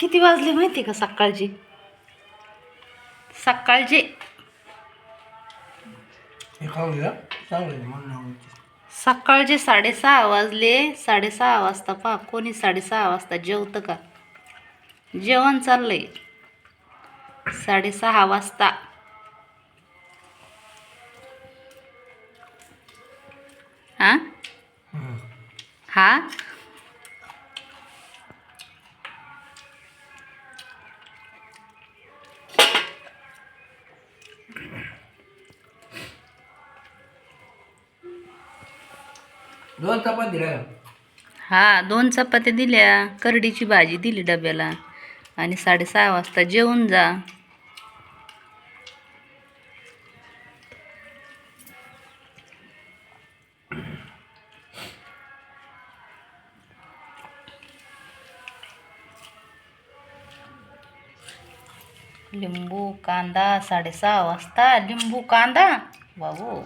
किती वाजले माहिती का सकाळचे? सकाळचे हे. सकाळचे साडेसहा वाजले. साडेसहा वाजता पहा कोणी साडेसहा वाजता जेवतं का? जेवण चाललंय. साडेसहा वाजता. हा. हा? दोन चपाती दिल्या का? हा दोन चपात्या दिल्या. करडीची भाजी दिली डब्याला. आणि साडेसहा वाजता जेवून जा. लिंबू कांदा साडेसहा वाजता लिंबू कांदा. बाबू